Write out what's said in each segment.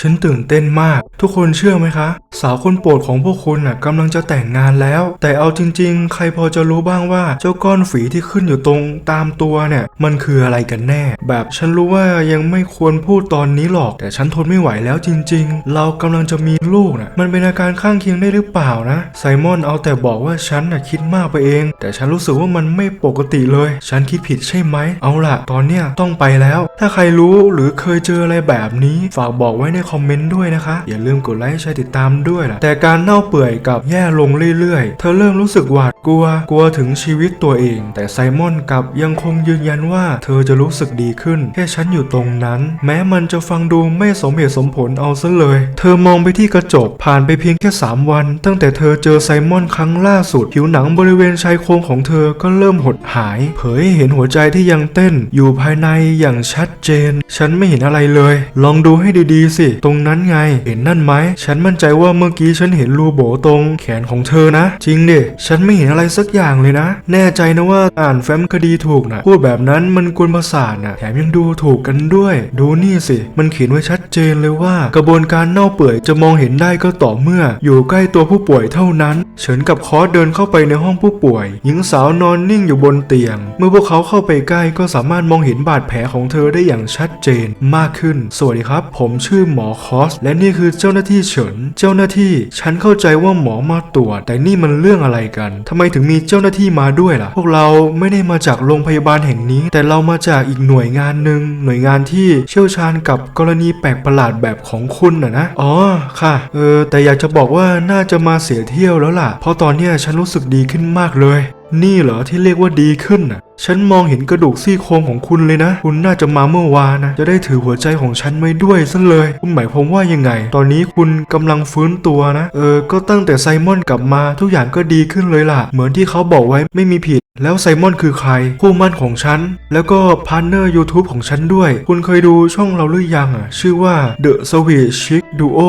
ฉันตื่นเต้นมาก ทุกคนเชื่อไหมคะ สาวคนโปรดของพวกคุณน่ะกำลังจะแต่งงานแล้ว แต่เอาจริง ๆ ใครพอจะรู้บ้างว่าเจ้าก้อนฝีที่ขึ้นอยู่ตรงตามตัวเนี่ย มันคืออะไรกันแน่ แบบฉันรู้ว่ายังไม่ควรพูดตอนนี้หรอก แต่ฉันทนไม่ไหวแล้วจริง ๆ เรากำลังจะมีลูกน่ะมันเป็นอาการข้างเคียงได้หรือเปล่านะไซมอนเอาแต่บอกว่าฉันน่ะคิดมากไปเอง แต่ฉันรู้สึกว่ามันไม่ปกติเลย ฉันคิดผิดใช่ไหมเอาล่ะ ตอนเนี้ยต้องไปแล้ว ถ้าใครรู้หรือเคยเจออะไรแบบนี้ฝากบอกไว้ในคอมเมนต์ด้วยนะคะ อย่าลืมกดไลค์แชร์ติดตามด้วยล่ะ แต่การเน่าเปื่อยกับแย่ลงเรื่อยๆ เธอเริ่มรู้สึกหวาดกลัว กลัวถึงชีวิตตัวเอง แต่ไซมอนกลับยังคงยืนยันว่า เธอจะรู้สึกดีขึ้นแค่ฉันอยู่ตรงนั้น แม้มันจะฟังดูไม่สมเหตุสมผลเอาซะเลย เธอมองไปที่กระจกผ่านไปเพียงแค่ 3 วัน ตั้งแต่เธอเจอไซมอนครั้งล่าสุด ผิวหนังบริเวณชายโครงของเธอก็เริ่มหดหาย เผยให้เห็นหัวใจที่ยังเต้นอยู่ภายในอย่างชัดเจน ฉันไม่เห็นอะไรเลย ลองดูให้ดีๆสิตรงนั้นไง เห็นนั่นไหม ฉันมั่นใจว่าเมื่อกี้ฉันเห็นรูโบตรงแขนของเธอนะ จริงดิ ฉันไม่เห็นอะไรสักอย่างเลยนะ แน่ใจนะว่าอ่านแฟ้มคดีถูกนะพูดแบบนั้นมันกวนประสาทนะแถมยังดูถูกกันด้วย ดูนี่สิ มันเขียนไว้ชัดเจนเลยว่า กระบวนการเน่าเปื่อยจะมองเห็นได้ก็ต่อเมื่อ อยู่ใกล้ตัวผู้ป่วยเท่านั้น เฉินกับคอสเดินเข้าไปในห้องผู้ป่วย หญิงสาวนอนนิ่งอยู่บนเตียง เมื่อพวกเขาเข้าไปใกล้ก็สามารถมองเห็นบาดแผลของเธอได้อย่างชัดเจนมากขึ้น สวัสดีครับ ผมชื่อหมอคอส และนี่คือเจ้าหน้าที่เฉิน เจ้าหน้าที่ ฉันเข้าใจว่าหมอมาตรวจ แต่นี่มันเรื่องอะไรกันทำไมถึงมีเจ้าหน้าที่มาด้วยล่ะ พวกเราไม่ได้มาจากโรงพยาบาลแห่งนี้ แต่เรามาจากอีกหน่วยงานหนึ่งหน่วยงานที่เชี่ยวชาญกับกรณีแปลกประหลาดแบบของคุณน่ะนะ อ๋อ ค่ะ เออ แต่อยากจะบอกว่าน่าจะมาเสียเที่ยวแล้วล่ะ เพราะตอนเนี้ยฉันรู้สึกดีขึ้นมากเลย นี่เหรอที่เรียกว่าดีขึ้นน่ะ ฉันมองเห็นกระดูกซี่โครงของคุณเลยนะ คุณน่าจะมาเมื่อวานนะ จะได้ถือหัวใจของฉันไว้ด้วยซะเลย คุณหมายความว่ายังไง ตอนนี้คุณกำลังฟื้นตัวนะ เออ ก็ตั้งแต่ไซมอนกลับมาทุกอย่างก็ดีขึ้นเลยล่ะ เหมือนที่เขาบอกไว้ไม่มีผิด แล้วไซมอนคือใคร คู่มั่นของฉัน แล้วก็พาร์เนอร์ YouTube ของฉันด้วย คุณเคยดูช่องเราหรือยังอะ ชื่อว่า The Sweet Chic Duo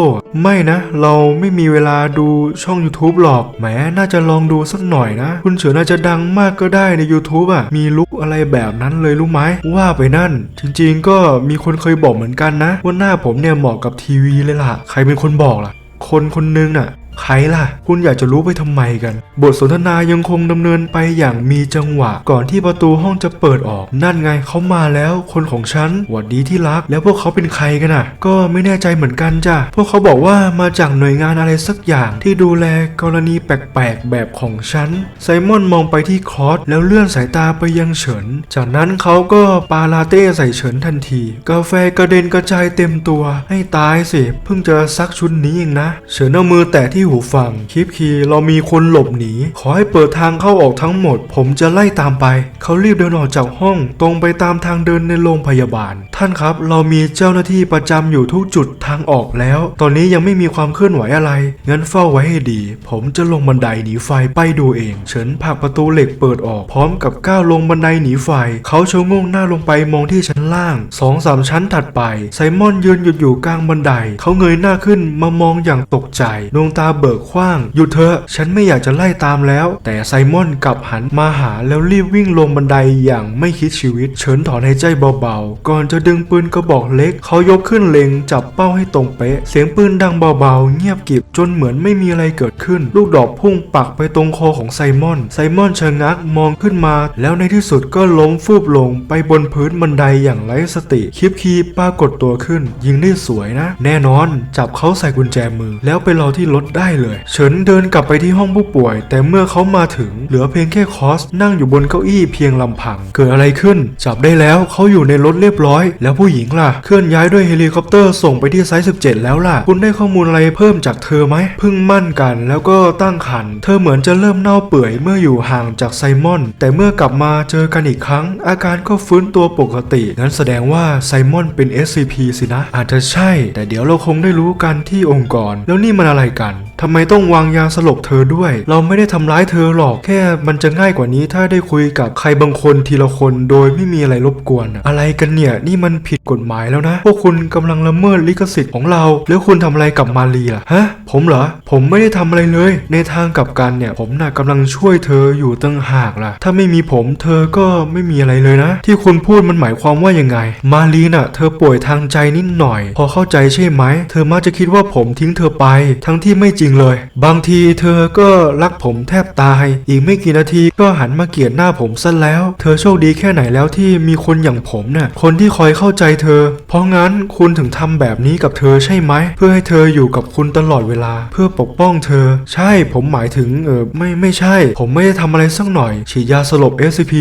ไม่นะ เราไม่มีเวลาดูช่อง YouTube หรอกแหมน่าจะลองดูสักหน่อยนะ คุณเฉินอาจจะดังมากก็ได้ใน YouTube อะ มีลุคอะไรแบบนั้นเลยรู้ไหม ว่าไปนั่น จริงๆ ก็มีคนเคยบอกเหมือนกันนะ ว่าหน้าผมเนี่ยเหมาะกับทีวีเลยล่ะ ใครเป็นคนบอกล่ะ คนคนนึงน่ะ ใครล่ะ คุณอยากจะรู้ไปทำไมกัน บทสนทนายังคงดำเนินไปอย่างมีจังหวะ ก่อนที่ประตูห้องจะเปิดออก นั่นไงเขามาแล้วคนของฉันหวัดดีที่รัก แล้วพวกเขาเป็นใครกันอะ ก็ไม่แน่ใจเหมือนกันจ้ะพวกเขาบอกว่ามาจากหน่วยงานอะไรสักอย่างที่ดูแลกรณีแปลกๆแบบของฉันไซมอนมองไปที่คอสแล้วเลื่อนสายตาไปยังเฉิน จากนั้นเขาก็ปาลาเต้ใส่เฉินทันที กาแฟกระเด็นกระจายเต็มตัว ให้ตายสิเพิ่งจะซักชุดนี้เองนะ เฉินเอามือแตะที่หูฟังคลิปคีเรามีคนหลบหนี ขอให้เปิดทางเข้าออกทั้งหมด ผมจะไล่ตามไป เขารีบเดินออกจากห้อง ตรงไปตามทางเดินในโรงพยาบาล ท่านครับ เรามีเจ้าหน้าที่ประจำอยู่ทุกจุดทางออกแล้ว ตอนนี้ยังไม่มีความเคลื่อนไหวอะไร งั้นเฝ้าไว้ให้ดี ผมจะลงบันไดหนีไฟไปดูเอง เฉินผลักประตูเหล็กเปิดออก พร้อมกับก้าวลงบันไดหนีไฟ เขาชะงงหน้าลงไปมองที่ชั้นล่างสองสามชั้นถัดไป ไซมอนยืนหยุดอยู่กลางบันได เขาเงยหน้าขึ้นมามองอย่างตกใจดวงตาเบิกกว้าง หยุดเถอะ ฉันไม่อยากจะไล่ตามแล้ว แต่ไซมอนกลับหันมาหาแล้วรีบวิ่งลงบันไดอย่างไม่คิดชีวิต เฉินถอนหายใจเบาๆ ก่อนจะดึงปืนกระบอกเล็ก เขายกขึ้นเล็งจับเป้าให้ตรงเป๊ะ เสียงปืนดังเบาๆ เงียบกิบจนเหมือนไม่มีอะไรเกิดขึ้น ลูกดอกพุ่งปักไปตรงคอของไซมอน ไซมอนชะงักมองขึ้นมา แล้วในที่สุดก็ล้มฟูบลงไปบนพื้นบันไดอย่างไร้สติ คลิปคีปรากฏตัวขึ้น ยิงได้สวยนะ แน่นอน จับเขาใส่กุญแจมือ แล้วไปรอที่รถได้เลยเฉินเดินกลับไปที่ห้องผู้ป่วย แต่เมื่อเขามาถึงเหลือเพียงแค่คอสนั่งอยู่บนเก้าอี้เพียงลำพัง เกิดอะไรขึ้น จับได้แล้วเขาอยู่ในรถเรียบร้อย แล้วผู้หญิงล่ะ เคลื่อนย้ายด้วยเฮลิคอปเตอร์ส่งไปที่ไซต์17 แล้วล่ะ คุณได้ข้อมูลอะไรเพิ่มจากเธอไหมเพิ่งมั่นกัน แล้วก็ตั้งครรภ์เธอเหมือนจะเริ่มเน่าเปื่อยเมื่ออยู่ห่างจากไซมอน แต่เมื่อกลับมาเจอกันอีกครั้ง อาการก็ฟื้นตัวปกติงั้นแสดงว่าไซมอนเป็น SCP สินะ อาจจะใช่ แต่เดี๋ยวเราคงได้รู้กันที่องค์กร แล้วนี่มันอะไรกัน ทำไมต้องวางยาสลบเธอด้วย เราไม่ได้ทำร้ายเธอหรอก แค่มันจะง่ายกว่านี้ถ้าได้คุยกับใครบางคนทีละคนโดยไม่มีอะไรรบกวนอะอะไรกันเนี่ยนี่มันผิดกฎหมายแล้วนะ พวกคุณกำลังละเมิดลิขสิทธิ์ของเรา แล้วคุณทำอะไรกับมารีล่ะฮะ ผมเหรอ ผมไม่ได้ทำอะไรเลย ในทางกลับกันเนี่ย ผมน่ะกำลังช่วยเธออยู่ตั้งหากล่ะ ถ้าไม่มีผมเธอก็ไม่มีอะไรเลยนะ ที่คุณพูดมันหมายความว่ายังไง มารีน่ะ เธอป่วยทางใจนิดหน่อย พอเข้าใจใช่ไหม เธอมักจะคิดว่าผมทิ้งเธอไป ทั้งที่ไม่จริงเลย บางทีเธอก็รักผมแทบตาย อีกไม่กี่นาทีก็หันมาเกลียดหน้าผมซะแล้ว เธอโชคดีแค่ไหนแล้วที่มีคนอย่างผมน่ะคนที่คอยเข้าใจเธอ เพราะงั้นคุณถึงทำแบบนี้กับเธอใช่ไหม เพื่อให้เธออยู่กับคุณตลอดเวลา เพื่อปกป้องเธอ ใช่ผมหมายถึงเออไม่ไม่ใช่ ผมไม่ได้ทำอะไรสักหน่อย ฉีดยาสลบ SCP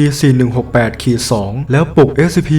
4168ขีด2แล้วปลุก SCP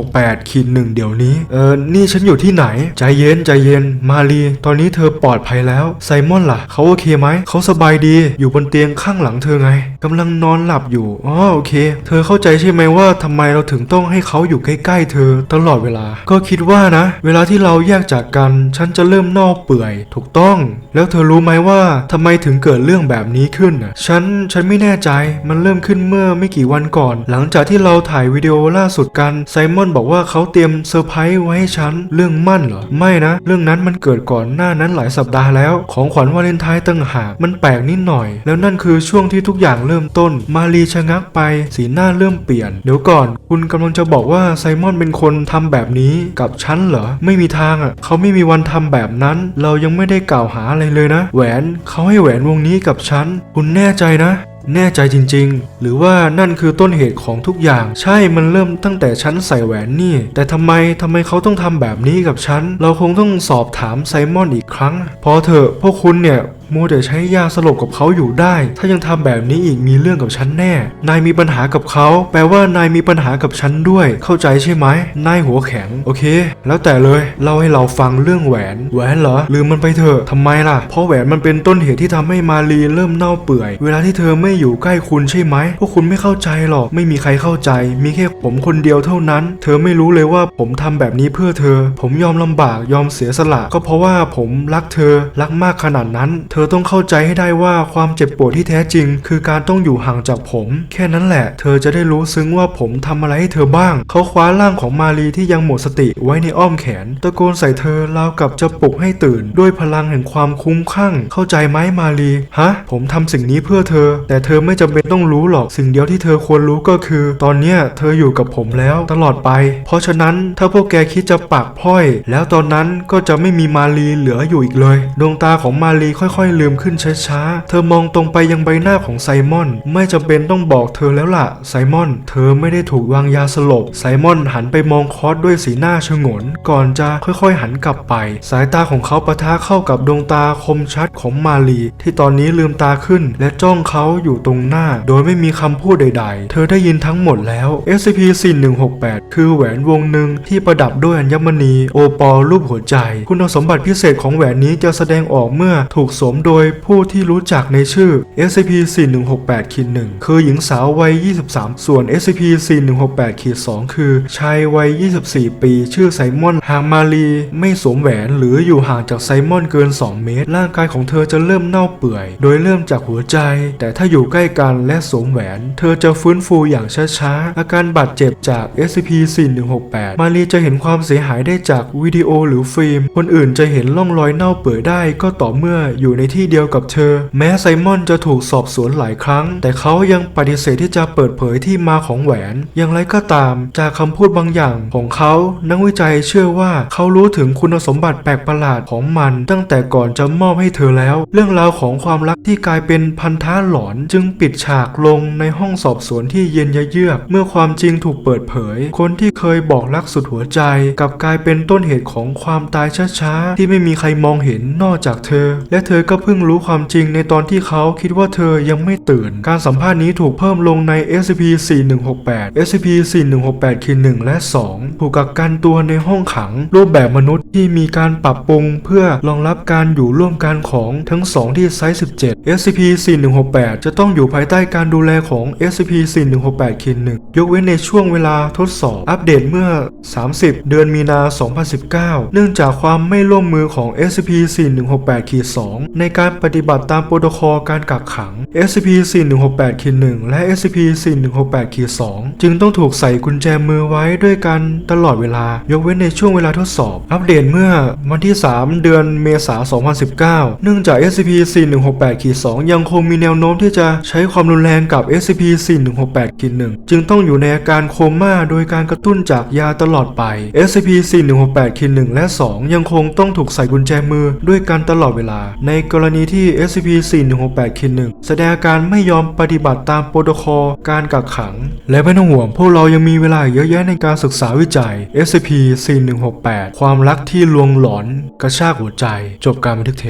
468ขีด1เดี๋ยวนี้ เออนี่ฉันอยู่ที่ไหน ใจเย็นใจเย็นมารีตอนนี้เธอปลอดภัยแล้วไซมมอนล่ะ เขาโอเคไหม เขาสบายดี อยู่บนเตียงข้างหลังเธอไงกำลังนอนหลับอยู่ อ๋อโอเค เธอเข้าใจใช่ไหมว่าทำไมเราถึงต้องให้เขาอยู่ใกล้ๆเธอตลอดเวลา ก็คิดว่านะ เวลาที่เราแยกจากกัน ฉันจะเริ่มเน่าเปื่อย ถูกต้อง แล้วเธอรู้ไหมว่าทำไมถึงเกิดเรื่องแบบนี้ขึ้นน่ะ ฉัน ฉันไม่แน่ใจ มันเริ่มขึ้นเมื่อไม่กี่วันก่อน หลังจากที่เราถ่ายวิดีโอล่าสุดกันไซมอนบอกว่าเขาเตรียมเซอร์ไพรส์ไว้ให้ฉัน เรื่องมั่นเหรอ ไม่นะ เรื่องนั้นมันเกิดก่อนหน้านั้นหลายสัปดาห์แล้ว ของขวัญวาเลนไทน์ตั้งหากมันแปลกนิดหน่อย แล้วนั่นคือช่วงที่ทุกอย่างเริ่มต้น มารีชะงักไป สีหน้าเริ่มเปลี่ยน เดี๋ยวก่อน คุณกำลังจะบอกว่าไซมอนเป็นคนทำแบบนี้กับฉันเหรอ ไม่มีทางอะ เขาไม่มีวันทำแบบนั้น เรายังไม่ได้กล่าวหาอะไรเลยนะ แหวน เขาให้แหวนวงนี้กับฉัน คุณแน่ใจนะ แน่ใจจริงๆ หรือว่านั่นคือต้นเหตุของทุกอย่าง ใช่มันเริ่มตั้งแต่ฉันใส่แหวนนี่ แต่ทำไมทำไมเขาต้องทำแบบนี้กับฉัน เราคงต้องสอบถามไซมอนอีกครั้ง พอเถอะพวกคุณเนี่ย มัวแต่ใช้ยาสลบกับเขาอยู่ได้ ถ้ายังทำแบบนี้อีกมีเรื่องกับฉันแน่ นายมีปัญหากับเขา แปลว่านายมีปัญหากับฉันด้วย เข้าใจใช่ไหม นายหัวแข็ง โอเค แล้วแต่เลย เล่าให้เราฟังเรื่องแหวน แหวนเหรอ ลืมมันไปเถอะทำไมล่ะ เพราะแหวนมันเป็นต้นเหตุที่ทำให้มารีเริ่มเน่าเปื่อย เวลาที่เธอไม่อยู่ใกล้คุณใช่ไหม พวกคุณไม่เข้าใจหรอก ไม่มีใครเข้าใจ มีแค่ผมคนเดียวเท่านั้น เธอไม่รู้เลยว่าผมทำแบบนี้เพื่อเธอ ผมยอมลำบาก ยอมเสียสละ ก็เพราะว่าผมรักเธอ รักมากขนาดนั้น เธออต้องเข้าใจให้ได้ว่าความเจ็บปวดที่แท้จริง คือการต้องอยู่ห่างจากผม แค่นั้นแหละ เธอจะได้รู้ซึ้งว่าผมทำอะไรให้เธอบ้าง เขาคว้าร่างของมารีที่ยังหมดสติไว้ในอ้อมแขน ตะโกนใส่เธอราวกับจะปลุกให้ตื่น ด้วยพลังแห่งความคุ้มข้างเข้าใจไหมมารีฮะ ผมทำสิ่งนี้เพื่อเธอ แต่เธอไม่จำเป็นต้องรู้หรอกสิ่งเดียวที่เธอควรรู้ก็คือ ตอนเนี้ยเธออยู่กับผมแล้วตลอดไป เพราะฉะนั้นถ้าพวกแกคิดจะปากพร่อย แล้วตอนนั้นก็จะไม่มีมารีเหลืออยู่อีกเลย ดวงตาของมารีค่อยๆลืมขึ้นช้าๆ เธอมองตรงไปยังใบหน้าของไซมอน ไม่จำเป็นต้องบอกเธอแล้วล่ะ ไซมอน เธอไม่ได้ถูกวางยาสลบ ไซมอนหันไปมองคอสด้วยสีหน้าชงน ก่อนจะค่อยๆหันกลับไป สายตาของเขาปะทะเข้ากับดวงตาคมชัดของมารีที่ตอนนี้ลืมตาขึ้น และจ้องเขาอยู่ตรงหน้า โดยไม่มีคำพูดใด ๆ เธอได้ยินทั้งหมดแล้ว SCP-4168 คือแหวนวงหนึ่งที่ประดับด้วยอัญมณีโอปอลรูปหัวใจ คุณสมบัติพิเศษของแหวนนี้จะแสดงออกเมื่อถูกสวมโดยผู้ที่รู้จักในชื่อ SCP-4168 ขีด1คือหญิงสาววัย 23 ส่วน SCP-4168 ขีด2คือชายวัย 24 ปี ชื่อไซมอน หากมารีไม่สวมแหวนหรืออยู่ห่างจากไซมอนเกิน 2 เมตร ร่างกายของเธอจะเริ่มเน่าเปื่อย โดยเริ่มจากหัวใจ แต่ถ้าอยู่ใกล้กันและสวมแหวน เธอจะฟื้นฟูอย่างช้าๆ อาการบาดเจ็บจาก SCP-4168 มารีจะเห็นความเสียหายได้จากวิดีโอหรือฟิล์ม คนอื่นจะเห็นร่องรอยเน่าเปื่อยได้ก็ต่อเมื่ออยู่ในที่เดียวกับเธอ แม้ไซมอนจะถูกสอบสวนหลายครั้ง แต่เขายังปฏิเสธที่จะเปิดเผยที่มาของแหวน อย่างไรก็ตาม จากคำพูดบางอย่างของเขานักวิจัยเชื่อว่าเขารู้ถึงคุณสมบัติแปลกประหลาดของมัน ตั้งแต่ก่อนจะมอบให้เธอแล้ว เรื่องราวของความรักที่กลายเป็นพันธะหลอนจึงปิดฉากลงในห้องสอบสวนที่เย็นยะเยือก เมื่อความจริงถูกเปิดเผย คนที่เคยบอกรักสุดหัวใจกับกลายเป็นต้นเหตุของความตายช้าๆที่ไม่มีใครมองเห็นนอกจากเธอ และเธอก็เพิ่งรู้ความจริงในตอนที่เขาคิดว่าเธอยังไม่ตื่น การสัมภาษณ์นี้ถูกเพิ่มลงใน SCP-4168 SCP-4168-1 และ 2 ถูกกักกันตัวในห้องขัง รูปแบบมนุษย์ที่มีการปรับปรุงเพื่อรองรับการอยู่ร่วมกันของทั้งสองที่ไซส์ 17 SCP-4168 จะต้องอยู่ภายใต้การดูแลของ SCP-4168-1 ยกเว้นในช่วงเวลาทดสอบ อัปเดตเมื่อ 30 เดือนมีนา 2019 เนื่องจากความไม่ร่วมมือของ SCP-4168-2 ในการปฏิบัติตามโปรโตคอลการกักขัง SCP-4168-1 และ SCP-4168-2 จึงต้องถูกใส่กุญแจมือไว้ด้วยกันตลอดเวลา ยกเว้นในช่วงเวลาทดสอบ อัปเดตเมื่อวันที่ 3 เดือนเมษายน 2019 เนื่องจาก SCP-4168-2 ยังคงมีแนวโน้มที่จะใช้ความรุนแรงกับ SCP-4168-1 จึงต้องอยู่ในอาการโคม่าโดยการกระตุ้นจากยาตลอดไป SCP-4168-1 และ 2 ยังคงต้องถูกใส่กุญแจมือด้วยกันตลอดเวลา ในกรณีที่ SCP-4168-1 แสดงอาการไม่ยอมปฏิบัติตามโปรโตคอลการกักขัง และไม่ต้องห่วงพวกเรายังมีเวลาเยอะแยะในการศึกษาวิจัย SCP-4168 ความรักที่ลวงหลอนกระชากหัวใจ จบการบันทึกเทป